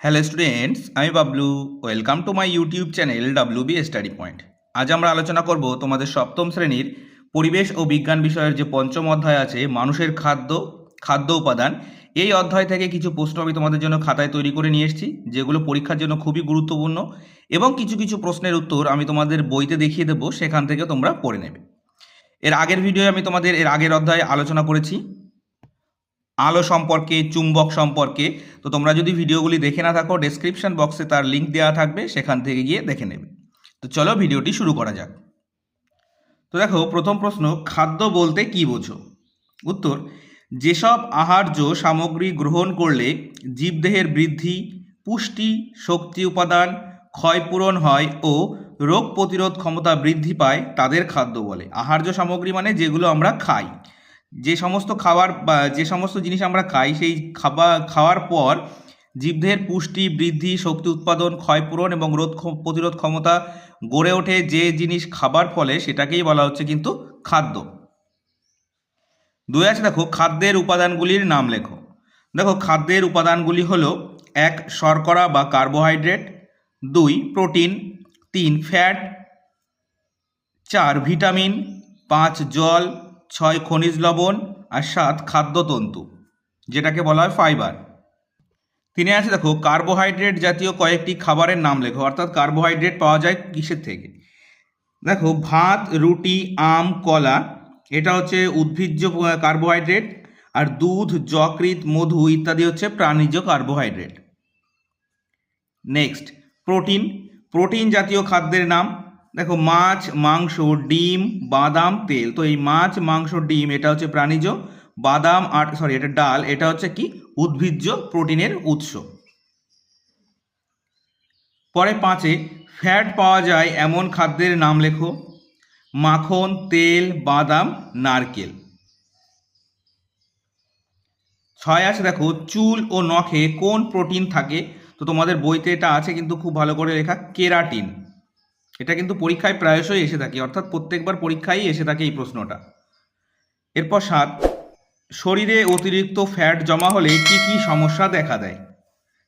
Hello students আমি Bablu welcome to my YouTube channel W B study point আজ আমরা আলোচনা করব তোমাদের সপ্তম শ্রেণির পরিবেশ ও বিজ্ঞান বিষয়ের যে পঞ্চম অধ্যায় আছে, মানুষের খাদ্য খাদ্য উপাদান, এই অধ্যায় থেকে কিছু প্রশ্ন আমি তোমাদের জন্য খাতায় তৈরি করে নিয়ে এসেছি, যেগুলো পরীক্ষার জন্য খুবই গুরুত্বপূর্ণ এবং কিছু কিছু প্রশ্নের উত্তর আমি তোমাদের বইতে দেখিয়ে দেবো, সেখান থেকে তোমরা পড়ে নেবে। এর আগের ভিডিওয়ে আমি তোমাদের এর আগের অধ্যায়ে আলোচনা করেছি আলো সম্পর্কে, চুম্বক সম্পর্কে। তো তোমরা যদি ভিডিওগুলি দেখে না থাকো ডেসক্রিপশন বক্সে তার লিঙ্ক দেওয়া থাকবে, সেখান থেকে গিয়ে দেখে নেবে। তো চলো ভিডিওটি শুরু করা যাক। তো দেখো, প্রথম প্রশ্ন, খাদ্য বলতে কি বোঝো? উত্তর, যেসব আহার্য সামগ্রী গ্রহণ করলে জীবদেহের বৃদ্ধি, পুষ্টি, শক্তি উপাদান ক্ষয়পূরণ হয় ও রোগ প্রতিরোধ ক্ষমতা বৃদ্ধি পায়, তাদের খাদ্য বলে। আহার্য সামগ্রী মানে যেগুলো আমরা খাই। যে সমস্ত খাবার বা যে সমস্ত জিনিস আমরা খাই, সেই খাবার খাওয়ার পর জীবদের পুষ্টি, বৃদ্ধি, শক্তি উৎপাদন, ক্ষয়পূরণ এবং রোধ প্রতিরোধ ক্ষমতা গড়ে ওঠে যে জিনিস খাবার ফলে সেটাকেই বলা হচ্ছে কিন্তু খাদ্য। দুই আছে, দেখো, খাদ্যের উপাদানগুলির নাম লেখো। দেখো, খাদ্যের উপাদানগুলি হলো এক, শর্করা বা কার্বোহাইড্রেট, দুই, প্রোটিন, তিন, ফ্যাট, চার, ভিটামিন, পাঁচ, জল ছয় খনিজ লবণ আর সাত খাদ্যতন্তু, যেটাকে বলা হয় ফাইবার। তিনি আছে, দেখো, কার্বোহাইড্রেট জাতীয় কয়েকটি খাবারের নাম লেখো, অর্থাৎ কার্বোহাইড্রেট পাওয়া যায় কিসের থেকে? দেখো, ভাত, রুটি, আম, কলা, এটা হচ্ছে উদ্ভিজ্জ কার্বোহাইড্রেট, আর দুধ যকৃত মধু ইত্যাদি হচ্ছে প্রাণীজ কার্বোহাইড্রেট। Next, protein. প্রোটিন জাতীয় খাদ্যের নাম দেখো মাছ, মাংস, ডিম, বাদাম, তেল। তো এই মাছ, মাংস, ডিম, এটা হচ্ছে প্রাণীজ। বাদাম আর সরি এটা ডাল। এটা হচ্ছে কি? উদ্ভিজ্জ প্রোটিনের উৎস। পরে পাঁচে ফ্যাট পাওয়া যায় এমন খাদ্যের নাম লেখো। মাখন, তেল, বাদাম, নারকেল। ছয় আছে, দেখো, চুল ও নখে কোন প্রোটিন থাকে? তো তোমাদের বইতে এটা আছে, কিন্তু খুব ভালো করে লেখা, কেরাটিন। এটা কিন্তু পরীক্ষায় প্রায়শই এসে থাকে, অর্থাৎ প্রত্যেকবার পরীক্ষায় এসে থাকে এই প্রশ্নটা। এরপর সাত, শরীরে অতিরিক্ত ফ্যাট জমা হলে কি কি সমস্যা দেখা দেয়?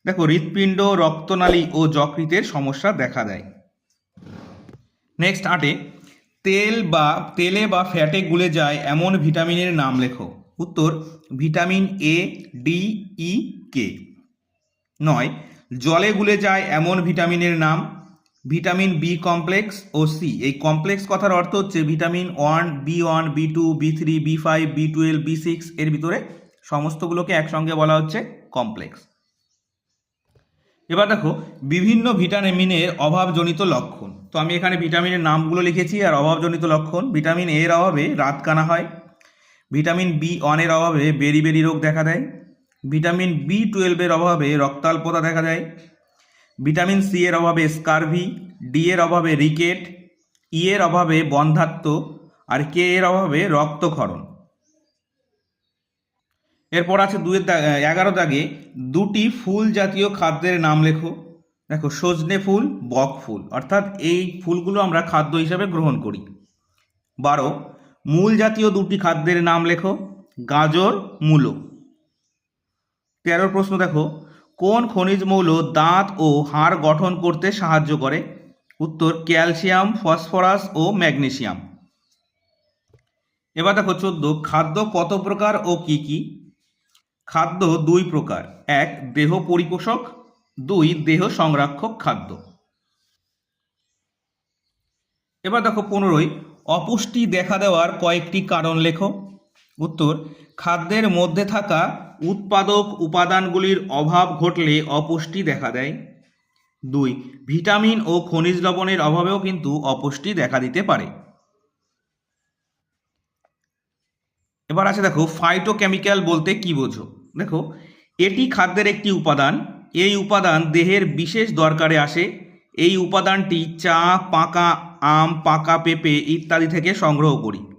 দেখো, হৃৎপিণ্ড, রক্তনালী ও যকৃতের সমস্যা দেখা দেয়। নেক্সট আটে, তেল বা, তেলে বা ফ্যাটে গুলে যায় এমন ভিটামিনের নাম লেখো। উত্তর, ভিটামিন এ ডি ই কে নয়, জলে গুলে যায় এমন ভিটামিনের নাম ভিটামিন বি কমপ্লেক্স ও সি। এই কমপ্লেক্স কথার অর্থ হচ্ছে vitamin one, B one, B two, B three, B five, B twelve, B six এর ভিতরে সমস্তগুলোকে একসঙ্গে বলা হচ্ছে কমপ্লেক্স। এবার দেখো, বিভিন্ন ভিটামিনের অভাবজনিত লক্ষণ। তো আমি এখানে ভিটামিনের নামগুলো লিখেছি আর অভাবজনিত লক্ষণ। ভিটামিন এর অভাবে রাতকানা হয়। ভিটামিন বি ওয়ানের অভাবে বেরি বেরি রোগ দেখা দেয়। ভিটামিন বি টুয়েলভের অভাবে রক্তাল্পতা দেখা দেয়। ভিটামিন সি এর অভাবে স্কারভি, ডি এর অভাবে রিকেট, ই এর অভাবে বন্ধাত্ম, আর কে এর অভাবে রক্তক্ষরণ। এরপর আছে দুয়ের এগারো দাগে দুটি ফুল জাতীয় খাদ্যের নাম লেখো। দেখো, সজনে ফুল, বক ফুল। অর্থাৎ এই ফুলগুলো আমরা খাদ্য হিসাবে গ্রহণ করি। বারো, মূল জাতীয় দুটি খাদ্যের নাম লেখো, গাজর, মূলো। তেরো প্রশ্ন দেখো কোন খনিজ মৌল দাঁত ও হাড় গঠন করতে সাহায্য করে? উত্তর, ক্যালসিয়াম, ফসফরাস ও ম্যাগনেসিয়াম। এবার দেখো চোদ্দ, খাদ্য কত প্রকার ও কি কি? খাদ্য দুই প্রকার, এক, দেহ পরিপোষক, দুই, দেহ সংরক্ষক খাদ্য। এবার দেখো পনেরোই, অপুষ্টি দেখা দেওয়ার কয়েকটি কারণ লেখো। উত্তর, খাদ্যের মধ্যে থাকা উৎপাদক উপাদানগুলির অভাব ঘটলে অপুষ্টি দেখা দেয়। দুই, ভিটামিন ও খনিজ লবণের অভাবেও কিন্তু অপুষ্টি দেখা দিতে পারে। এবার আছে দেখো ফাইটোকেমিক্যাল বলতে কি বোঝো? দেখো, এটি খাদ্যের একটি উপাদান। এই উপাদান দেহের বিশেষ দরকারে আসে। এই উপাদানটি চা, পাকা আম, পাকা পেঁপে ইত্যাদি থেকে সংগ্রহ করি।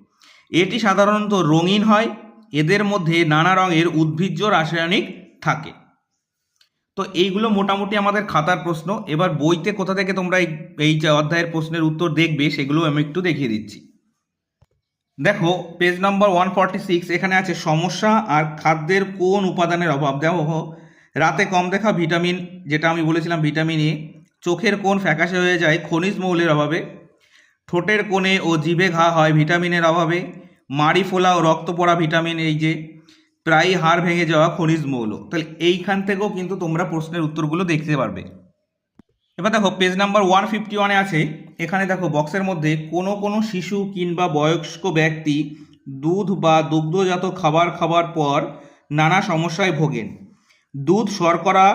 এটি সাধারণত রঙিন হয়, এদের মধ্যে নানা রঙের উদ্ভিজ্জ রাসায়নিক থাকে। তো এইগুলো মোটামুটি আমাদের খাতার প্রশ্ন। এবার বইতে কোথা থেকে তোমরা এই অধ্যায়ের প্রশ্নের উত্তর দেখবে সেগুলো আমি একটু দেখিয়ে দিচ্ছি। দেখো page number one forty six এখানে আছে সমস্যা আর খাদ্যের কোন উপাদানের অভাব। দেখো রাতে কম দেখা ভিটামিন, যেটা আমি বলেছিলাম ভিটামিন এ, চোখের কোন ফ্যাকাশে হয়ে যায়, খনিজ মৌলের অভাবে। ঠোঁটের কোণে ও জিভে ঘা হয় ভিটামিনের অভাবে, মাড়ি ফোলা ও রক্ত পড়া ভিটামিন এই যে, প্রায়ই হাড় ভেঙে যাওয়া খনিজ মৌল। তাহলে এইখান থেকেও কিন্তু তোমরা প্রশ্নের উত্তরগুলো দেখতে পারবে। এবার দেখো পেজ নাম্বার ওয়ান ফিফটি ওয়ানে আছে, এখানে দেখো বক্সের মধ্যে কোনো কোনো শিশু কিংবা বয়স্ক ব্যক্তি দুধ বা দুগ্ধজাত খাবার খাবার পর নানা সমস্যায় ভোগেন। দুধ শর্করা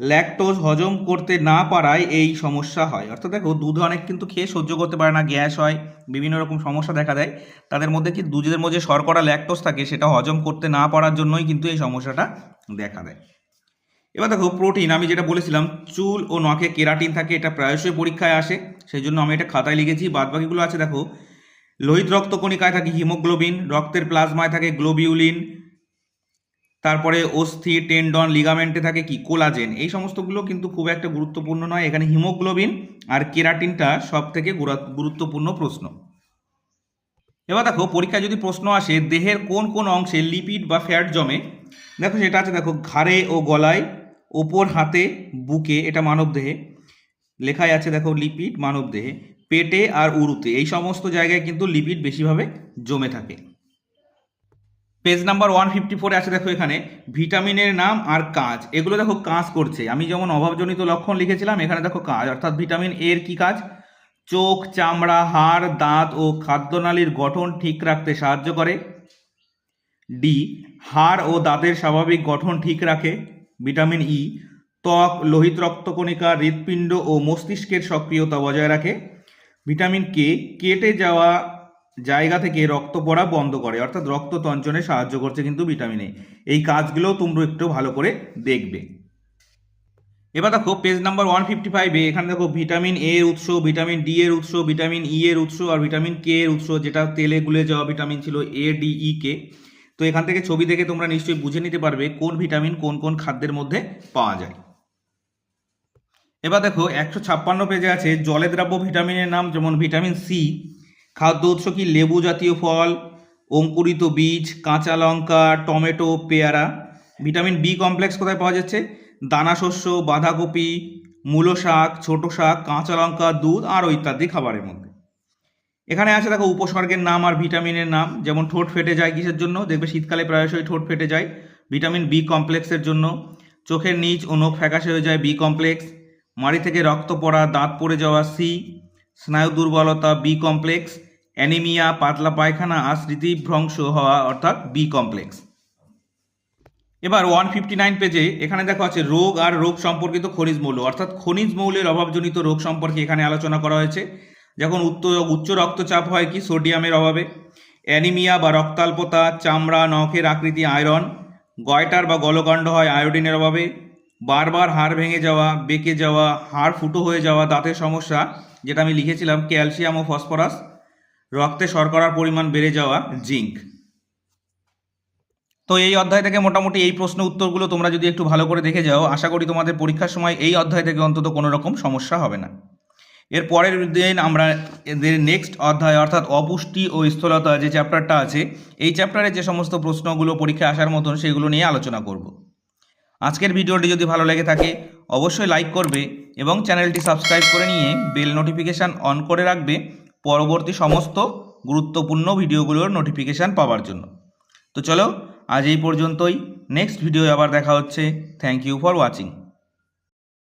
ল্যাকটোজ হজম করতে না পারায় এই সমস্যা হয়। অর্থাৎ দেখো দুধ অনেক কিন্তু খেয়ে সহ্য করতে পারে না, গ্যাস হয়, বিভিন্ন রকম সমস্যা দেখা দেয়। তাদের মধ্যে কি দুধের মধ্যে শর্করা, ল্যাকটোজ থাকে, সেটা হজম করতে না পারার জন্যই কিন্তু এই সমস্যাটা দেখা দেয়। এবার দেখো, প্রোটিন, আমি যেটা বলেছিলাম, চুল ও নখে কেরাটিন থাকে, এটা প্রায়শই পরীক্ষায় আসে। সেই জন্য আমি এটা খাতায় লিখেছি, বাদবাকিগুলো আছে দেখো। লোহিত রক্তকণিকায় থাকে, হিমোগ্লোবিন, রক্তের প্লাজমায় থাকে, গ্লোবিউলিন তারপরে অস্থি, টেন্ডন, লিগামেন্টে থাকে কি? কোলাজেন। এই সমস্তগুলো কিন্তু খুব একটা গুরুত্বপূর্ণ নয়। এখানে হিমোগ্লোবিন আর কেরাটিনটা সব থেকে গুরুত্বপূর্ণ প্রশ্ন। এবার দেখো, পরীক্ষায় যদি প্রশ্ন আসে, দেহের কোন কোন অংশে লিপিড বা ফ্যাট জমে? দেখো, সেটা আছে, দেখো, ঘাড়ে ও গলায়, ওপর হাতে, বুকে, এটা মানবদেহে লেখায় আছে, দেখো, লিপিড মানবদেহে পেটে আর উরুতে। এই সমস্ত জায়গায় কিন্তু লিপিড বেশিভাবে জমে থাকে। পেজ নাম্বার ওয়ান ফিফটি ফোরে আছে দেখো এখানে, ভিটামিনের নাম আর কাজ। এগুলো দেখো কাজ করছে। আমি যেমন অভাবজনিত লক্ষণ লিখেছিলাম, এখানে দেখো কাজ। অর্থাৎ ভিটামিন এর কি কাজ? চোখ, চামড়া, হাড়, দাঁত ও খাদ্যনালীর গঠন ঠিক রাখতে সাহায্য করে। ডি হাড় ও দাঁতের স্বাভাবিক গঠন ঠিক রাখে। ভিটামিন ই ত্বক, লোহিত রক্তকণিকা, হৃৎপিণ্ড ও মস্তিষ্কের সক্রিয়তা বজায় রাখে। ভিটামিন কে কেটে যাওয়া জায়গা থেকে রক্ত পড়া বন্ধ করে, অর্থাৎ রক্ত তঞ্চনে সাহায্য করছে কিন্তু ভিটামিন এ। এই কাজগুলোও তোমরা একটু ভালো করে দেখবে। এবার দেখো পেজ নাম্বার ওয়ান ফিফটি ফাইভে এখানে দেখো ভিটামিন এ এর উৎস, ভিটামিন ডি এর উৎস, ভিটামিন ই এর উৎস, আর ভিটামিন কে এর উৎস, যেটা তেলে গুলে যাওয়া ভিটামিন ছিল এ ডি ই কে তো এখান থেকে ছবি দেখে তোমরা নিশ্চয়ই বুঝে নিতে পারবে কোন ভিটামিন কোন কোন খাদ্যের মধ্যে পাওয়া যায়। এবার দেখো, একশো ছাপ্পান্ন পেজে আছে, জলে দ্রাব্য ভিটামিনের নাম, যেমন ভিটামিন সি খাদ্য উৎস কি? লেবু জাতীয় ফল, অঙ্কুরিত বীজ, কাঁচা লঙ্কা, টমেটো, পেয়ারা। ভিটামিন বি কমপ্লেক্স কোথায় পাওয়া যাচ্ছে? দানা শস্য, বাঁধাকপি, মূলো শাক, ছোটো শাক, কাঁচা লঙ্কা, দুধ আরও ইত্যাদি খাবারের মধ্যে। এখানে আছে দেখো উপসর্গের নাম আর ভিটামিনের নাম। যেমন ঠোঁট ফেটে যায় কিসের জন্য? দেখবে শীতকালে প্রায়শই ঠোঁট ফেটে যায়। ভিটামিন বি কমপ্লেক্সের জন্য। চোখের নিচ ও নখ ফ্যাকাশে হয়ে যায় বি কমপ্লেক্স মাড়ি থেকে রক্ত পড়া, দাঁত পড়ে যাওয়া সি স্নায়ু দুর্বলতা বি কমপ্লেক্স অ্যানিমিয়া, পাতলা পায়খানা আর স্মৃতিভ্রংশ হওয়া, অর্থাৎ বি কমপ্লেক্স এবার ওয়ান ফিফটি নাইন পেজে এখানে দেখা আছে রোগ আর রোগ সম্পর্কিত খনিজ মৌল, অর্থাৎ খনিজ মৌলের অভাবজনিত রোগ সম্পর্কে এখানে আলোচনা করা হয়েছে। যখন উচ্চ উচ্চ রক্তচাপ হয় কি? সোডিয়ামের অভাবে। অ্যানিমিয়া বা রক্তাল্পতা, চামড়া, নখের আকৃতি, আয়রন। গয়টার বা গলকাণ্ড হয় আয়োডিনের অভাবে। বারবার হাড় ভেঙে যাওয়া, বেঁকে যাওয়া, হাড় ফুটো হয়ে যাওয়া, দাঁতের সমস্যা, যেটা আমি লিখেছিলাম, ক্যালসিয়াম ও ফসফরাস। রক্তে শর্করার পরিমাণ বেড়ে যাওয়া জিঙ্ক। তো এই অধ্যায় থেকে মোটামুটি এই প্রশ্ন উত্তরগুলো তোমরা যদি একটু ভালো করে দেখে যাও, আশা করি তোমাদের পরীক্ষার সময় এই অধ্যায় থেকে অন্তত কোনো রকম সমস্যা হবে না। এর পরের দিন আমরা এদের নেক্সট অধ্যায় অর্থাৎ অপুষ্টি ও স্থূলতা যে চ্যাপ্টারটা আছে, এই চ্যাপ্টারে যে সমস্ত প্রশ্নগুলো পরীক্ষায় আসার মতন সেগুলো নিয়ে আলোচনা করব। আজকের ভিডিওটি যদি ভালো লেগে থাকে, অবশ্যই লাইক করবে এবং চ্যানেলটি সাবস্ক্রাইব করে নিয়ে বেল নোটিফিকেশান অন করে রাখবে পরবর্তী সমস্ত গুরুত্বপূর্ণ ভিডিওগুলোর নোটিফিকেশান পাওয়ার জন্য। তো চলো, আজ এই পর্যন্তই। নেক্সট ভিডিও আবার দেখা হচ্ছে। Thank you for watching